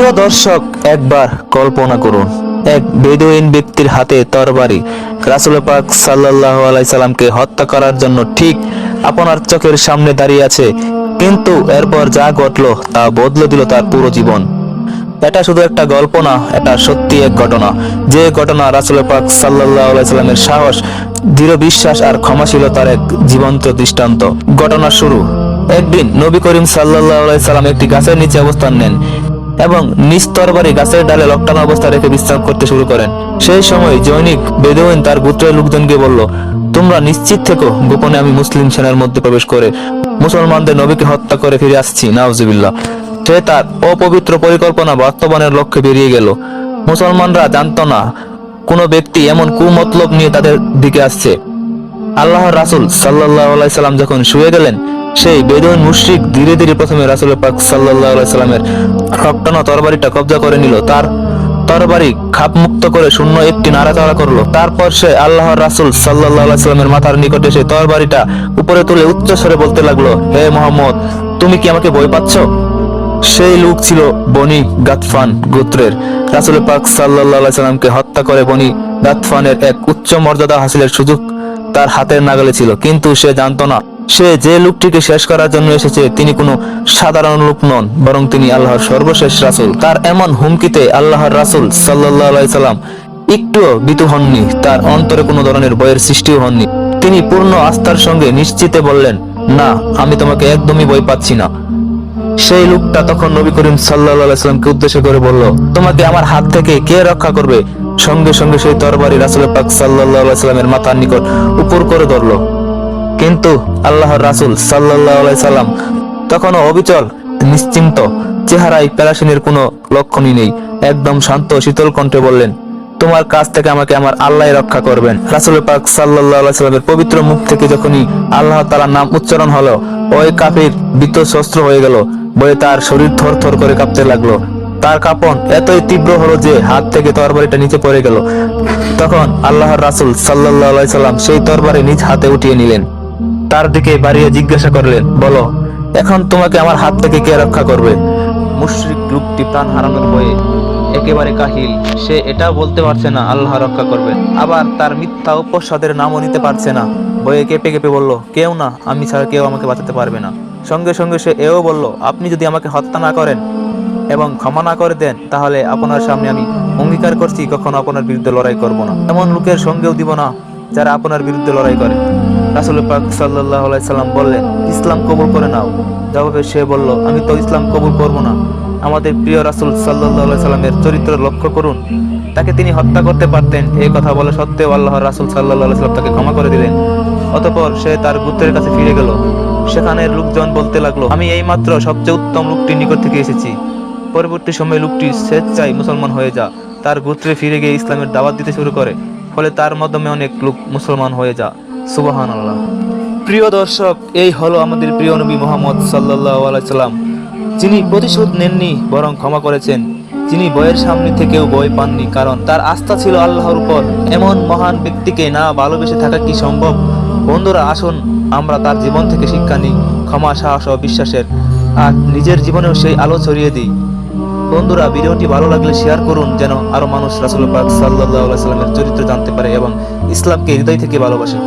প্রিয় দর্শক, একবার কল্পনা করুন, এক বেদুইন ব্যক্তির হাতে তরবারি রাসুল পাক সাল্লাহ আলাইসাল্লামকে হত্যা করার জন্য ঠিক আপনার চোখের সামনে দাঁড়িয়ে আছে, কিন্তু এরপর যা ঘটলো তা বদলে দিল তার পুরো জীবন। এটা শুধু একটা গল্প না, এটা সত্যি এক ঘটনা। যে ঘটনা রাসুল পাক সাল্লাহ আলাইসাল্লামের সাহস, দৃঢ় বিশ্বাস আর ক্ষমাশীলতার এক জীবন্ত দৃষ্টান্ত। ঘটনা শুরু। একদিন নবী করিম সাল্লাহ সাল্লাম একটি গাছের নিচে অবস্থান নেন। এবং নিজ তরবারি গাছের ডালে লকটানো অবস্থা রেখে বিশ্রাম করতে শুরু করেন। সেই সময় জৈনিক বেদুইন তার গোত্রের লোকজনকে বলল, তোমরা নিশ্চিত থেকো, গোপনে আমি মুসলিম সেনার মধ্যে প্রবেশ করে মুসলমানদের নবীকে হত্যা করে ফিরে আসছি। নাউজিবিল্লাহ। সে তার অপবিত্র পরিকল্পনা বাস্তবায়নের লক্ষ্যে বেরিয়ে গেল। মুসলমানরা জানতো না, কোনো ব্যক্তি এমন কুমতলব নিয়ে তাদের দিকে আসছে। আল্লাহর রাসুল সাল্লাহ সাল্লাম যখন শুয়ে গেলেন সেই বেদুইন মুশরিক ধীরে ধীরে প্রথমে রাসুল পাক সাল্লাহ সাল্লামের রক্তানো তরবারিটা কবজা করে নিল। তার তরবারি খাপ মুক্ত করে শূন্য একটি নাড়াচাড়া করল। তারপর সে আল্লাহর রাসুল সাল্লাহ সাল্লামের মাথার নিকটে সে তরবারিটা উপরে তুলে উচ্চ স্বরে বলতে লাগল, হে মোহাম্মদ, তুমি কি আমাকে ভয় পাচ্ছ? সেই লোক ছিল বনি গাতফান গোত্রের। রাসুল পাক সাল্লাহ সাল্লামকে হত্যা করে বনি গাতফানের এক উচ্চ মর্যাদা হাসিলের সুযোগ তার হাতের নাগালে ছিল, কিন্তু সে জানতো না সে যে লোকটিকে শেষ করার জন্য এসেছে, তিনি কোনো সাধারণ লোক নন, বরং তিনি আল্লাহর সর্বশেষ রাসুল। তার এমন হুমকিতে আল্লাহর রাসুল সাল্লাহ সাল্লাম একটুও বিতু হননি, তার অন্তরে কোনো ধরনের ভয়ের সৃষ্টিও হননি। তিনি পূর্ণ আস্থার সঙ্গে নিশ্চিতে বললেন, না, আমি তোমাকে একদমই ভয় পাচ্ছি না। সেই লোকটা তখন নবী করিম সাল্লাহামকে উদ্দেশ্য করে বলল, তোমাকে আমার হাত থেকে কে রক্ষা করবে? সঙ্গে সঙ্গে সেই তরবারি রাসুল পাক সাল্লাহামের মাথার নিকট উপর করে ধরলো। কিন্তু আল্লাহর রাসুল সাল্লাহ সাল্লাম তখনও অবিচল, নিশ্চিন্ত চেহারায় প্যারাসিনের কোনো লক্ষণই নেই। একদম শান্ত শীতল কণ্ঠে বললেন, তোমার কাছ থেকে আমাকে আমার আল্লাহ রক্ষা করবেন। রাসুল পাক সাল্লাহ সাল্লামের পবিত্র মুখ থেকে যখনই আল্লাহ তালার নাম উচ্চারণ হলো, ওই কাফির বিত শস্ত্র হয়ে গেল বলে তার শরীর থর থর করে কাঁপতে লাগল। তার কাঁপন এতই তীব্র হলো যে হাত থেকে তরবারিটা নিচে পড়ে গেল। তখন আল্লাহর রাসুল সাল্লাহ সাল্লাম সেই তরবারি নিজ হাতে উঠিয়ে নিলেন। তার দিকে বাড়িয়ে জিজ্ঞাসা করলেন, বলো, এখন তোমাকে আমার হাত থেকে কে রক্ষা করবে? মুশরিক লোকটি প্রাণ হারানোর ভয়ে একেবারে কাহিল। সে এটাও বলতে পারছে না, আল্লাহ রক্ষা করবে। আবার তার মিথ্যা উপসাদের নামও নিতে পারছে না। বয়ে কেঁপে কেঁপে বলল, কেউ না, আমি ছাড়া কেউ আমাকে বাঁচাতে পারবে না। সঙ্গে সঙ্গে সে এও বলল, আপনি যদি আমাকে হত্যা না করেন এবং ক্ষমা না করে দেন, তাহলে আপনার সামনে আমি অঙ্গীকার করছি, কখনো আপনার বিরুদ্ধে লড়াই করব না। এমন লোকের সঙ্গেও দিব না, যারা আপনার বিরুদ্ধে লড়াই করে। রাসুল পাক সাল্লাহ সাল্লাম বললেন, ইসলাম কবুল করে নাও। জবাবে সে বলল, আমি তো ইসলাম কবুল করব না। আমাদের প্রিয় রাসুল সাল্লাহ সাল্লামের চরিত্র লক্ষ্য করুন। তাকে তিনি হত্যা করতে পারতেন। এই কথা সত্ত্বেও আল্লাহ রাসুল সাল্লাহ সাল্লাম তাকে ক্ষমা করে দিলেন। অতপর সে তার কাছে ফিরে গেল। সেখানের লোকজন বলতে লাগল, আমি এইমাত্র সবচেয়ে উত্তম লোকটির নিকট থেকে এসেছি। পরবর্তী সময়ে লোকটি স্বেচ্ছায় মুসলমান হয়ে যা। তার গোত্রে ফিরে গিয়ে ইসলামের দাওয়াত দিতে শুরু করে। ফলে তার মাধ্যমে অনেক লোক মুসলমান হয়ে যা। সুবাহান প্রিয় দর্শক, এই হলো আমাদের প্রিয় নবী মোহাম্মদ সাল্লাহ যিনি প্রতিশোধ নেননি, বরং ক্ষমা করেছেন। যিনি বইয়ের সামনে থেকেও বই পাননি, কারণ তার আস্থা ছিল আল্লাহর উপর। এমন মহান ব্যক্তিকে না ভালোবেসে থাকা কি সম্ভব? বন্ধুরা, আসুন, আমরা তার জীবন থেকে শিক্ষা নিই, ক্ষমা, সাহস ও বিশ্বাসের। আর নিজের জীবনেও সেই আলো ছড়িয়ে দিই। বন্ধুরা, ভিডিওটি ভালো লাগলে শেয়ার করুন, যেন আরও মানুষ রাসুল পাক সাল্লাহ সাল্লামের চরিত্র জানতে পারে এবং ইসলামকে হৃদয় থেকে ভালোবাসে।